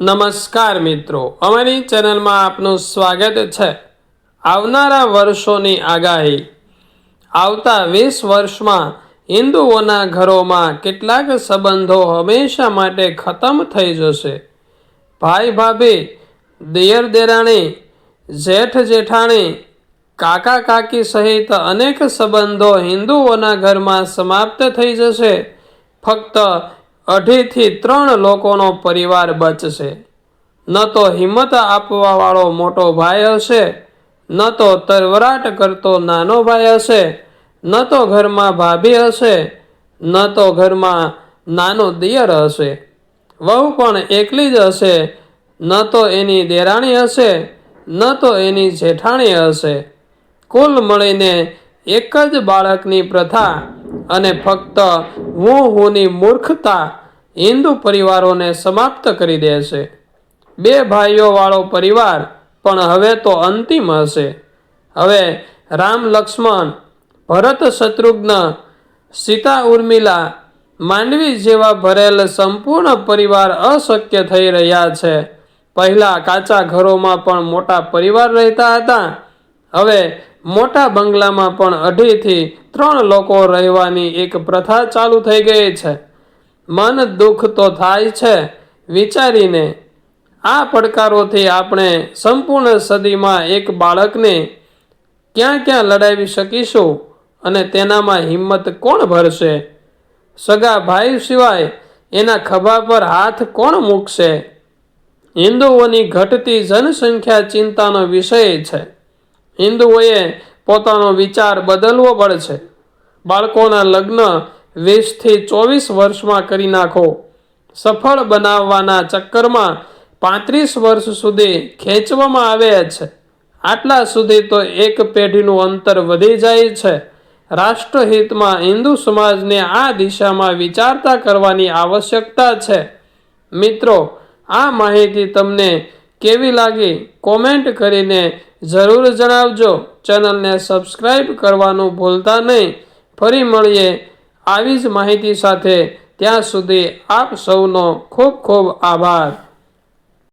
નમસ્કાર મિત્રો, અમારી ચેનલમાં આપનું સ્વાગત છે. આવનારા વર્ષોની આગાહી. આવતા વીસ વર્ષમાં હિન્દુઓના ઘરોમાં કેટલાક સંબંધો હંમેશા માટે ખતમ થઈ જશે. ભાઈ ભાભી, દિયર દેરાણી, જેઠ જેઠાણી, કાકા કાકી સહિત અનેક સંબંધો હિન્દુઓના ઘરમાં સમાપ્ત થઈ જશે. ફક્ત અઢીથી ત્રણ લોકોનો પરિવાર બચશે. ન તો હિંમત આપવાવાળો મોટો ભાઈ હશે, ન તો તરવરાટ કરતો નાનો ભાઈ હશે, ન તો ઘરમાં ભાભી હશે, ન તો ઘરમાં નાનો દિયર હશે. વહુ પણ એકલી જ હશે, ન તો એની દેરાણી હશે, ન તો એની જેઠાણી હશે. કુલ મળીને એક જ બાળકની પ્રથા અને ફક્ત હું હુંની મૂર્ખતા હિન્દુ પરિવારોને સમાપ્ત કરી દેશે બે ભાઈઓવાળો પરિવાર પણ હવે તો અંતિમ હશે. હવે રામ લક્ષ્મણ, ભરત શત્રુઘ્ન, સીતા ઉર્મિલા માંડવી જેવા ભરેલ સંપૂર્ણ પરિવાર અશક્ય થઈ રહ્યા છે. પહેલાં કાચા ઘરોમાં પણ મોટા પરિવાર રહેતા હતા. હવે મોટા બંગલામાં પણ અઢીથી ત્રણ લોકો રહેવાની એક પ્રથા ચાલુ થઈ ગઈ છે. મન દુઃખ તો થાય છે, વિચારીને આ પડકારોથી આપણે સંપૂર્ણ સદીમાં એક બાળકને ક્યાં ક્યાં લડાવી શકીશું અને તેનામાં હિંમત કોણ ભરશે? સગા ભાઈ સિવાય એના ખભા પર હાથ કોણ મૂકશે? હિન્દુઓની ઘટતી જનસંખ્યા ચિંતાનો વિષય છે. હિન્દુઓએ પોતાનો વિચાર બદલવો પડશે. બાળકોના લગ્ન વીસથી ચોવીસ વર્ષમાં કરી નાખો. સફળ બનાવવાના ચક્કરમાં પાંત્રીસ વર્ષ સુધી ખેંચવામાં આવે છે. આટલા સુધી તો એક પેઢીનું અંતર વધી જાય છે. રાષ્ટ્રહિતમાં હિન્દુ સમાજને આ દિશામાં વિચારતા કરવાની આવશ્યકતા છે. મિત્રો, આ માહિતી તમને કેવી લાગી? કોમેન્ટ કરીને જરૂર જણાવજો. ચેનલને સબસ્ક્રાઈબ કરવાનું ભૂલતા નહીં. ફરી મળીએ આવી જ માહિતી સાથે. ત્યાં સુધી આપ સૌનો ખૂબ ખૂબ આભાર.